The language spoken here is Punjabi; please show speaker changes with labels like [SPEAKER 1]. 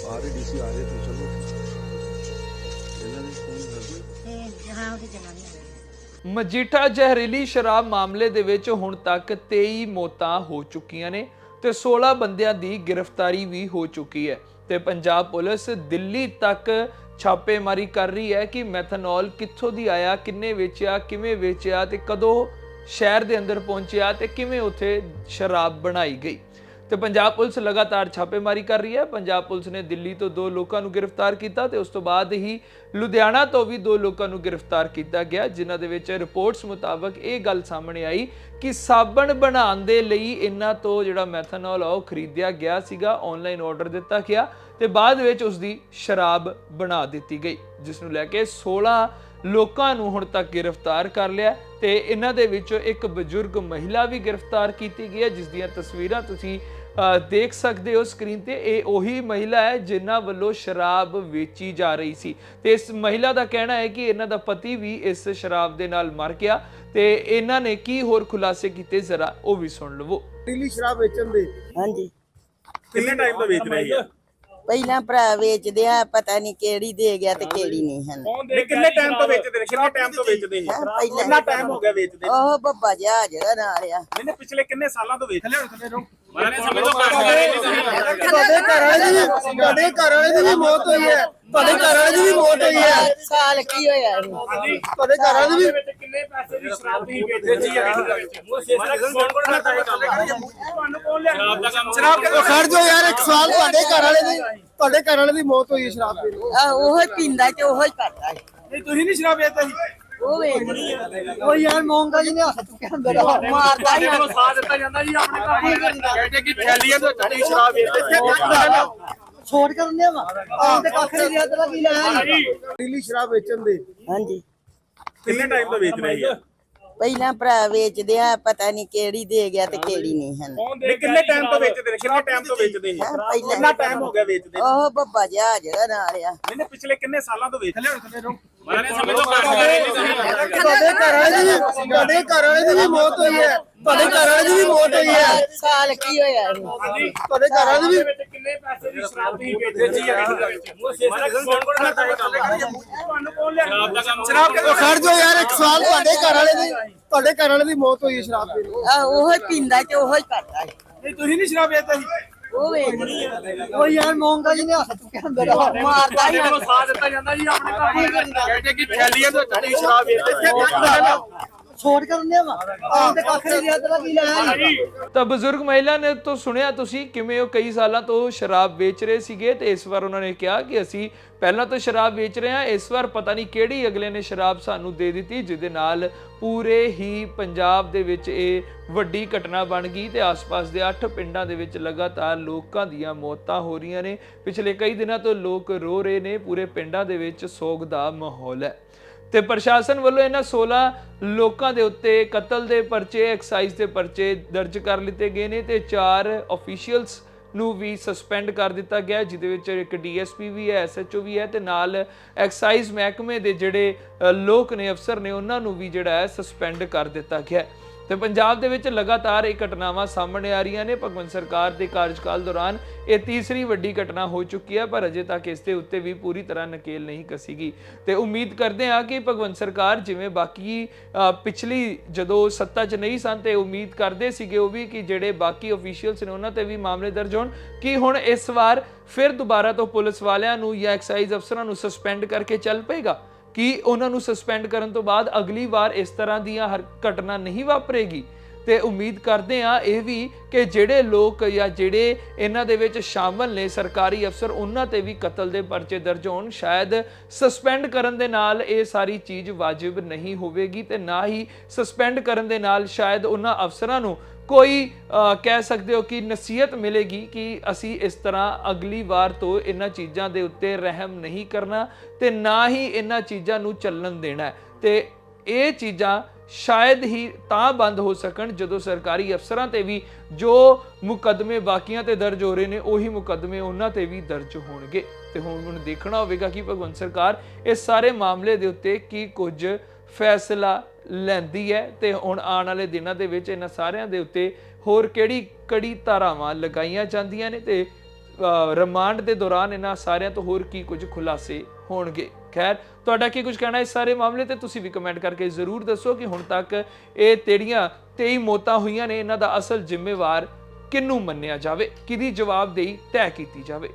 [SPEAKER 1] ਆ ਰਹੇ ਡੀਸੀ ਆ ਰਹੇ ਤੂੰ ਚਲੋ ਇਹਨਾਂ ਨੇ ਫੋਨ ਕਰ
[SPEAKER 2] ਤੇ ਹਾਂ ਉਹਦੀ ਜਨਾਨੀ ਆ
[SPEAKER 3] ਮਜੀਠਾ ਜ਼ਹਿਰੀਲੀ ਸ਼ਰਾਬ ਮਾਮਲੇ ਦੇ ਵਿੱਚ ਹੁਣ ਤੱਕ 23 ਮੌਤਾਂ ਹੋ ਚੁੱਕੀਆਂ ਨੇ ਤੇ 16 ਬੰਦਿਆਂ ਦੀ ਗ੍ਰਿਫਤਾਰੀ ਵੀ ਹੋ ਚੁੱਕੀ ਹੈ। ਤੇ ਪੰਜਾਬ ਪੁਲਿਸ ਦਿੱਲੀ ਤੱਕ ਛਾਪੇਮਾਰੀ ਕਰ ਰਹੀ ਹੈ ਕਿ ਮੈਥਨੋਲ ਕਿੱਥੋਂ ਦੀ ਆਇਆ, ਕਿੰਨੇ ਵੇਚਿਆ, ਕਿਵੇਂ ਵੇਚਿਆ ਤੇ ਕਦੋਂ ਸ਼ਹਿਰ ਦੇ ਅੰਦਰ ਪਹੁੰਚਿਆ ਤੇ ਕਿਵੇਂ ਉੱਥੇ ਸ਼ਰਾਬ ਬਣਾਈ ਗਈ। ਤੇ ਪੰਜਾਬ ਪੁਲਿਸ ਲਗਾਤਾਰ ਛਾਪੇਮਾਰੀ ਕਰ ਰਹੀ ਹੈ। ਪੰਜਾਬ ਪੁਲਿਸ ਨੇ ਦਿੱਲੀ ਤੋਂ ਦੋ ਲੋਕਾਂ ਨੂੰ ਗ੍ਰਿਫਤਾਰ ਕੀਤਾ ਤੇ ਉਸ ਤੋਂ ਬਾਅਦ ਹੀ ਲੁਧਿਆਣਾ ਤੋਂ ਵੀ ਦੋ ਲੋਕਾਂ ਨੂੰ ਗ੍ਰਿਫਤਾਰ ਕੀਤਾ ਗਿਆ, ਜਿਨ੍ਹਾਂ ਦੇ ਵਿੱਚ ਰਿਪੋਰਟਸ ਮੁਤਾਬਕ ਇਹ ਗੱਲ ਸਾਹਮਣੇ ਆਈ ਕਿ ਸਾਬਣ ਬਣਾਉਣ ਦੇ ਲਈ ਇਹਨਾਂ ਤੋਂ ਜਿਹੜਾ ਮੈਥਨੋਲ ਆ, ਉਹ ਖਰੀਦਿਆ ਗਿਆ ਸੀਗਾ ਆਨਲਾਈਨ ਆਰਡਰ ਦਿੱਤਾ ਗਿਆ ਤੇ ਬਾਅਦ ਵਿੱਚ ਉਸ ਦੀ ਸ਼ਰਾਬ ਬਣਾ ਦਿੱਤੀ ਗਈ, ਜਿਸ ਨੂੰ ਲੈ ਕੇ 16 ਲੋਕਾਂ ਨੂੰ ਹੁਣ ਤੱਕ ਗ੍ਰਿਫਤਾਰ ਕਰ ਲਿਆ ਤੇ ਇਹਨਾਂ ਦੇ ਵਿੱਚੋਂ ਇੱਕ ਬਜ਼ੁਰਗ ਮਹਿਲਾ ਵੀ ਗ੍ਰਿਫਤਾਰ ਕੀਤੀ ਗਈ ਹੈ ਜਿਸ ਦੀਆਂ ਤਸਵੀਰਾਂ ਤੁਸੀਂ ਦੇਖ ਸਕਦੇ ਹੋ ਸਕਰੀਨ ਤੇ। ਇਹ ਉਹੀ ਮਹਿਲਾ ਹੈ ਜਿਨ੍ਹਾਂ ਵੱਲੋਂ ਸ਼ਰਾਬ ਵੇਚੀ ਜਾ ਰਹੀ ਸੀ। ਤੇ ਇਸ ਮਹਿਲਾ ਦਾ ਕਹਿਣਾ ਹੈ ਕਿ ਇਹਨਾਂ ਦਾ ਪਤੀ ਵੀ ਇਸ ਸ਼ਰਾਬ ਦੇ ਨਾਲ ਮਰ ਗਿਆ ਤੇ ਇਹਨਾਂ ਨੇ ਕੀ ਹੋਰ ਖੁਲਾਸੇ ਕੀਤੇ ਜ਼ਰਾ ਉਹ ਵੀ ਸੁਣ ਲਵੋ।
[SPEAKER 4] ਦਿੱਲੀ ਸ਼ਰਾਬ ਵੇਚਣ ਦੇ।
[SPEAKER 5] ਹਾਂਜੀ।
[SPEAKER 6] ਕਿੰਨੇ ਟਾਈਮ ਤੋਂ ਵੇਚ ਰਹੇ ਆ?
[SPEAKER 5] ਪਹਿਲਾਂ ਭਰਾ ਵੇਚਦੇ ਆ ਪਤਾ ਨਹੀਂ ਕਿਹੜੀ ਦੇ ਗਿਆ ਤੇ ਕਿਹੜੀ ਨਹੀਂ ਹਨ।
[SPEAKER 6] ਨਹੀਂ ਕਿੰਨੇ ਟਾਈਮ ਤੋਂ ਵੇਚਦੇ ਨੇ? ਕਿੰਨੇ ਟਾਈਮ ਤੋਂ ਵੇਚਦੇ ਸੀ
[SPEAKER 5] ਹੈਂ, ਪਹਿਲਾਂ-
[SPEAKER 6] ਕਿੰਨਾ ਟਾਈਮ ਹੋ ਗਿਆ ਵੇਚਦੇ
[SPEAKER 5] ਉਹ ਬੱਬਾ ਜਿਹਾ ਜਿਹੜਾ ਨਾਲ ਆ।
[SPEAKER 6] ਇਹਨੇ ਪਿਛਲੇ ਕਿੰਨੇ ਸਾਲਾਂ ਤੋਂ ਵੇਚ ਰਹੇ ਹੋ ਮਾਰੇ ਸਮੇਂ ਤੋਂ
[SPEAKER 4] ਤੁਹਾਡੇ ਘਰ ਵਾਲੇ ਦੀ ਵੀ- ਤੁਹਾਡੇ ਘਰ ਵਾਲੇ ਦੀ ਵੀ ਮੌਤ ਹੋਈ ਹੈ। ਤੁਹਾਡੇ ਘਰ ਵਾਲੇ ਦੀ ਵੀ ਮੌਤ ਹੋਈ ਹੈ।
[SPEAKER 5] ਸਾਲ ਕੀ ਹੋਇਆ ਇਹਨੂੰ?
[SPEAKER 4] ਤੁਹਾਡੇ ਘਰ ਵਾਲੇ ਦੀ ਵੀ
[SPEAKER 6] ਕਿੰਨੇ ਪੈਸੇ ਦੀ ਸ਼ਰਾਬ ਤੁਸੀਂ ਵੇਚਦੇ ਸੀ ਕੌਣ ਕੌਣ ਕਰਦਾ ਹੈ। ਤੁਹਾਨੂੰ ਕੌਣ ਲਿਆ? ਸ਼ਰਾਬ ਦਾ ਕੰਮ ਸ਼ਰਾਬ
[SPEAKER 4] ਉਹ ਖੜ ਜਾਓ ਯਾਰ ਇੱਕ ਸਵਾਲ ਤੁਹਾਡੇ ਘਰ ਵਾਲੇ ਦੀ ਤੁਹਾਡੇ ਘਰ ਵਾਲੇ ਦੀ ਮੌਤ ਹੋਈ ਹੈ ਸ਼ਰਾਬ ਨਾਲ।
[SPEAKER 5] ਆ ਉਹ ਹੀ ਪੀਂਦਾ ਤੇ ਉਹ ਹੀ ਕਰਦਾ। ਹੈ।
[SPEAKER 6] ਨਹੀਂ ਤੁਸੀਂ ਨਹੀਂ ਸ਼ਰਾਬ ਵੇਚਦੇ ਸੀ
[SPEAKER 5] ਉਹ ਵੇਚਦੀ ਆ
[SPEAKER 4] ਉਹ ਯਾਰ ਮੋਂਗਾ ਜੀ ਨੇ ਹੱਥ ਚੁੱਕਿਆ ਅੰਦਰ
[SPEAKER 5] ਮਾਰਦਾ ਹੀ
[SPEAKER 6] ਤੁਹਾਨੂੰ ਸਾਥ ਦਿੱਤਾ ਜਾਂਦਾ ਜੀ ਆਪਣੇ ਘਰ ਕਹਿੰਦੇ ਕਿ ਥੈਲੀਆਂ ਤੋਂ ਚੜੀ ਸ਼ਰਾਬ ਵੇਚਦੇ
[SPEAKER 4] ਛੋੜ ਕਰ ਦਿੰਦੇ ਆ। ਆਹ ਤੇ ਕੱਖ ਨਹੀਂ ਰਿਹਾ ਤੇਰਾ ਕੀ ਲੈਣਾ ਦਿੱਲੀ ਸ਼ਰਾਬ ਵੇਚਣ ਦੇ।
[SPEAKER 5] ਹਾਂਜੀ।
[SPEAKER 6] ਕਿੰਨੇ ਟਾਈਮ ਤੋਂ ਵੇਚ ਰਹੇ ਆ?
[SPEAKER 5] ਪਹਿਲਾਂ ਭਰਾ ਵੇਚਦੇ ਆ ਪਤਾ ਨਹੀਂ ਕਿਹੜੀ ਦੇ ਗਿਆ ਤੇ ਕਿਹੜੀ ਨਹੀਂ ਹਨ
[SPEAKER 6] ਨਹੀਂ ਕਿੰਨੇ ਟਾਈਮ ਤੋਂ ਵੇਚਦੇ ਨੇ? ਕਿੰਨੇ ਟਾਈਮ ਤੋਂ ਵੇਚਦੇ
[SPEAKER 5] ਹੈਂ, ਪਹਿਲਾਂ-
[SPEAKER 6] ਕਿੰਨਾ ਟਾਈਮ ਹੋ ਗਿਆ ਵੇਚਦੇ
[SPEAKER 5] ਉਹ ਬੱਬਾ ਜਿਹਾ ਜਿਹੜਾ ਨਾਲ ਆ।
[SPEAKER 6] ਇਹਨੇ ਪਿਛਲੇ ਕਿੰਨੇ ਸਾਲਾਂ ਤੋਂ ਵੇਚ ਰਹੇ? ਮਾਰੇ ਸਮੇਂ ਤੋਂ
[SPEAKER 4] ਤੁਹਾਡੇ ਘਰ ਵਾਲੇ ਦੀ ਵੀ- ਤੁਹਾਡੇ ਘਰ ਵਾਲੇ ਦੀ ਵੀ ਮੌਤ ਹੋਈ ਹੈ। ਤੁਹਾਡੇ ਘਰ ਵਾਲੇ ਦੀ ਵੀ ਮੌਤ ਹੋਈ ਹੈ।
[SPEAKER 5] ਸਾਲ ਕੀ ਹੋਇਆ? ਇਹਨੂੰ?
[SPEAKER 4] ਤੁਹਾਡੇ ਘਰ ਵਾਲੇ ਦੀ ਵੀ
[SPEAKER 6] ਕਿੰਨੇ ਪੈਸੇ ਦੀ ਸ਼ਰਾਬ ਤੁਸੀਂ ਵੇਚਦੇ ਸੀ ਕੌਣ ਕੌਣ ਕਰਦਾ ਹੈ ਤੁਹਾਨੂੰ ਕੌਣ ਲਿਆ ਸ਼ਰਾਬ ਦਾ ਕੰਮ ਸ਼ਰਾਬ
[SPEAKER 4] ਉਹ ਖੜ ਜਾਓ ਯਾਰ ਇੱਕ ਸਵਾਲ ਤੁਹਾਡੇ ਘਰ ਵਾਲੇ ਦੀ ਤੁਹਾਡੇ ਘਰ ਵਾਲੇ ਦੀ ਮੌਤ ਹੋਈ ਹੈ ਸ਼ਰਾਬ
[SPEAKER 5] ਉਹ ਪੀਂਦਾ ਤੇ ਉਹ ਹੀ ਕਰਦਾ ਹੈ।
[SPEAKER 6] ਨਹੀਂ ਤੁਸੀਂ ਨਹੀਂ ਸ਼ਰਾਬ ਵੇਚਦੇ ਸੀ?
[SPEAKER 5] ਉਹ ਆ
[SPEAKER 4] ਉਹ ਯਾਰ ਮੋਂਗਾ ਜੀ ਨੇ ਹੱਥ ਚੁੱਕਿਆ ਅੰਦਰ
[SPEAKER 5] ਮਾਰਦਾ ਹੀ
[SPEAKER 6] ਸਾਥ ਦਿੱਤਾ ਜਾਂਦਾ ਜੀ ਆਪਣੇ ਘਰ। ਕਹਿੰਦੇ ਕਿ ਥੈਲੀਆਂ ਤੋਂ ਚੜੀ ਸ਼ਰਾਬ ਵੇਚਦੇ
[SPEAKER 4] ਛੋੜ ਕਰ ਦਿੰਦੇ ਆ ਆਹ ਤੇ ਕੱਖ ਨਹੀਂ ਰਿਹਾ ਤੇਰਾ ਕੀ ਲੈਣਾ?
[SPEAKER 3] ਤਾਂ ਬਜ਼ੁਰਗ ਮਹਿਲਾ ਨੇ ਤੋਂ ਸੁਣਿਆ ਤੁਸੀਂ ਕਿਵੇਂ ਉਹ ਕਈ ਸਾਲਾਂ ਤੋਂ ਸ਼ਰਾਬ ਵੇਚ ਰਹੇ ਸੀਗੇ ਤੇ ਇਸ ਵਾਰ ਉਹਨਾਂ ਨੇ ਕਿਹਾ ਕਿ ਅਸੀਂ ਪਹਿਲਾਂ ਤੋਂ ਸ਼ਰਾਬ ਵੇਚ ਰਹੇ ਹਾਂ ਇਸ ਵਾਰ ਪਤਾ ਨਹੀਂ ਕਿਹੜੀ ਅਗਲੇ ਨੇ ਸ਼ਰਾਬ ਸਾਨੂੰ ਦੇ ਦਿੱਤੀ ਜਿਹਦੇ ਨਾਲ ਪੂਰੇ ਹੀ ਪੰਜਾਬ ਦੇ ਵਿੱਚ ਇਹ ਵੱਡੀ ਘਟਨਾ ਬਣ ਗਈ ਤੇ ਆਸ-ਪਾਸ ਦੇ 8 ਪਿੰਡਾਂ ਦੇ ਵਿੱਚ ਲਗਾਤਾਰ ਲੋਕਾਂ ਦੀਆਂ ਮੌਤਾਂ ਹੋ ਰਹੀਆਂ ਨੇ। ਪਿਛਲੇ ਕਈ ਦਿਨਾਂ ਤੋਂ ਲੋਕ ਰੋ ਰਹੇ ਨੇ ਪੂਰੇ ਪਿੰਡਾਂ ਦੇ ਵਿੱਚ ਸੋਗ ਦਾ ਮਾਹੌਲ ਹੈ। ਤੇ ਪ੍ਰਸ਼ਾਸਨ ਵੱਲੋਂ ਇਹਨਾਂ 16 ਲੋਕਾਂ ਦੇ ਉੱਤੇ ਕਤਲ ਦੇ ਪਰਚੇ ਐਕਸਾਈਜ਼ ਦੇ ਪਰਚੇ ਦਰਜ ਕਰ ਲਿੱਤੇ ਗਏ ਨੇ ਤੇ ਚਾਰ ਅਫੀਸ਼ੀਅਲਸ ਨੂੰ ਵੀ ਸਸਪੈਂਡ ਕਰ ਦਿੱਤਾ ਗਿਆ, ਜਿਹਦੇ ਵਿੱਚ ਇੱਕ ਡੀਐਸਪੀ ਵੀ ਹੈ ਐਸਐਚਓ ਵੀ ਹੈ ਤੇ ਨਾਲ ਐਕਸਾਈਜ਼ ਮਹਿਕਮੇ ਦੇ ਜਿਹੜੇ ਲੋਕ ਨੇ, ਅਫਸਰ ਨੇ, ਉਹਨਾਂ ਨੂੰ ਵੀ ਜਿਹੜਾ ਹੈ ਸਸਪੈਂਡ ਕਰ ਦਿੱਤਾ ਗਿਆ ਹੈ। ਤੇ ਪੰਜਾਬ ਦੇ ਵਿੱਚ ਲਗਾਤਾਰ ਇਹ ਘਟਨਾਵਾਂ ਸਾਹਮਣੇ ਆ ਰਹੀਆਂ ਨੇ। ਭਗਵੰਤ ਸਰਕਾਰ ਦੇ ਕਾਰਜਕਾਲ ਦੌਰਾਨ ਇਹ ਤੀਸਰੀ ਵੱਡੀ ਘਟਨਾ ਹੋ ਚੁੱਕੀ ਹੈ, ਪਰ ਅਜੇ ਤੱਕ ਇਸ ਦੇ ਉੱਤੇ ਵੀ ਪੂਰੀ ਤਰ੍ਹਾਂ ਨਕੇਲ ਨਹੀਂ ਕਸੀਗੀ। ਤੇ ਉਮੀਦ ਕਰਦੇ ਹਾਂ ਕਿ ਭਗਵੰਤ ਸਰਕਾਰ ਜਿਵੇਂ ਬਾਕੀ ਪਿਛਲੀ ਜਦੋਂ ਸੱਤਾ 'ਚ ਨਹੀਂ ਸਨ ਤੇ ਉਮੀਦ ਕਰਦੇ ਸੀਗੇ ਉਹ ਵੀ ਕਿ ਜਿਹੜੇ ਬਾਕੀ ਅਫੀਸ਼ੀਅਲਸ ਨੇ ਉਹਨਾਂ ਤੇ ਵੀ ਮਾਮਲੇ ਦਰਜ ਹੋਣ। ਕਿ ਹੁਣ ਇਸ ਵਾਰ ਫਿਰ ਦੁਬਾਰਾ ਤੋਂ ਪੁਲਿਸ ਵਾਲਿਆਂ ਨੂੰ ਜਾਂ ਐਕਸਾਈਜ਼ ਅਫਸਰਾਂ ਨੂੰ ਸਸਪੈਂਡ ਕਰਕੇ ਚੱਲ ਪਏਗਾ? ਕਿ ਉਹਨਾਂ ਨੂੰ ਸਸਪੈਂਡ ਕਰਨ ਤੋਂ ਬਾਅਦ ਅਗਲੀ ਵਾਰ ਇਸ ਤਰ੍ਹਾਂ ਦੀਆਂ ਹਰ ਘਟਨਾ ਨਹੀਂ ਵਾਪਰੇਗੀ। ਤੇ ਉਮੀਦ ਕਰਦੇ ਆ ਇਹ ਵੀ ਕਿ ਜਿਹੜੇ ਲੋਕ ਜਾਂ ਜਿਹੜੇ ਇਹਨਾਂ ਦੇ ਵਿੱਚ ਸ਼ਾਮਲ ਨੇ ਸਰਕਾਰੀ ਅਫਸਰ, ਉਹਨਾਂ ਤੇ ਵੀ ਕਤਲ ਦੇ ਪਰਚੇ ਦਰਜ ਹੋਣ। ਸ਼ਾਇਦ ਸਸਪੈਂਡ ਕਰਨ ਦੇ ਨਾਲ ਇਹ ਸਾਰੀ ਚੀਜ਼ ਵਾਜਿਬ ਨਹੀਂ ਹੋਵੇਗੀ ਤੇ ਨਾ ਹੀ ਸਸਪੈਂਡ ਕਰਨ ਦੇ ਨਾਲ ਸ਼ਾਇਦ ਉਹਨਾਂ ਅਫਸਰਾਂ ਨੂੰ ਕੋਈ ਕਹਿ ਸਕਦੇ ਹੋ ਕਿ ਨਸੀਹਤ ਮਿਲੇਗੀ ਕਿ ਅਸੀਂ ਇਸ ਤਰ੍ਹਾਂ ਅਗਲੀ ਵਾਰ ਤੋਂ ਇਹਨਾਂ ਚੀਜ਼ਾਂ ਦੇ ਉੱਤੇ ਰਹਿਮ ਨਹੀਂ ਕਰਨਾ ਤੇ ਨਾ ਹੀ ਇਹਨਾਂ ਚੀਜ਼ਾਂ ਨੂੰ ਚੱਲਣ ਦੇਣਾ ਹੈ। ਤੇ ਇਹ ਚੀਜ਼ਾਂ ਸ਼ਾਇਦ ਹੀ ਤਾਂ ਬੰਦ ਹੋ ਸਕਣ ਜਦੋਂ ਸਰਕਾਰੀ ਅਫਸਰਾਂ ਤੇ ਵੀ ਜੋ ਮੁਕੱਦਮੇ ਬਾਕੀਆਂ ਤੇ ਦਰਜ ਹੋ ਰਹੇ ਨੇ, ਉਹੀ ਮੁਕੱਦਮੇ ਉਹਨਾਂ ਤੇ ਵੀ ਦਰਜ ਹੋਣਗੇ ਤੇ ਹੁਣ ਹੁਣ ਦੇਖਣਾ ਹੋਵੇਗਾ ਕਿ ਭਗਵੰਤ ਸਰਕਾਰ ਇਸ ਸਾਰੇ ਮਾਮਲੇ ਦੇ ਉੱਤੇ ਕੀ ਕੁਝ ਫੈਸਲਾ ਲੈਂਦੀ ਹੈ ਤੇ ਹੁਣ ਆਉਣ ਵਾਲੇ ਦਿਨਾਂ ਦੇ ਵਿੱਚ ਇਹਨਾਂ ਸਾਰਿਆਂ ਦੇ ਉੱਤੇ ਹੋਰ ਕਿਹੜੀ ਕੜੀ ਧਾਰਾਵਾਂ ਲਗਾਈਆਂ ਜਾਂਦੀਆਂ ਨੇ ਤੇ ਰਿਮਾਂਡ ਦੇ ਦੌਰਾਨ ਇਹਨਾਂ ਸਾਰਿਆਂ ਤੋਂ ਹੋਰ ਕੀ ਕੁਝ ਖੁਲਾਸੇ ਹੋਣਗੇ? ਖੈਰ, ਤੁਹਾਡਾ ਕੀ ਕੁਝ ਕਹਿਣਾ ਇਸ ਸਾਰੇ ਮਾਮਲੇ ਤੇ ਤੁਸੀਂ ਵੀ ਕਮੈਂਟ ਕਰਕੇ ਜ਼ਰੂਰ ਦੱਸੋ ਕਿ ਹੁਣ ਤੱਕ ਇਹ ਤੇੜੀਆਂ 23 ਮੌਤਾਂ ਹੋਈਆਂ ਨੇ, ਇਹਨਾਂ ਦਾ ਅਸਲ ਜ਼ਿੰਮੇਵਾਰ ਕਿਹਨੂੰ ਮੰਨਿਆ ਜਾਵੇ? ਕਿਹਦੀ ਜਵਾਬਦੇਹੀ ਤੈਅ ਕੀਤੀ ਜਾਵੇ?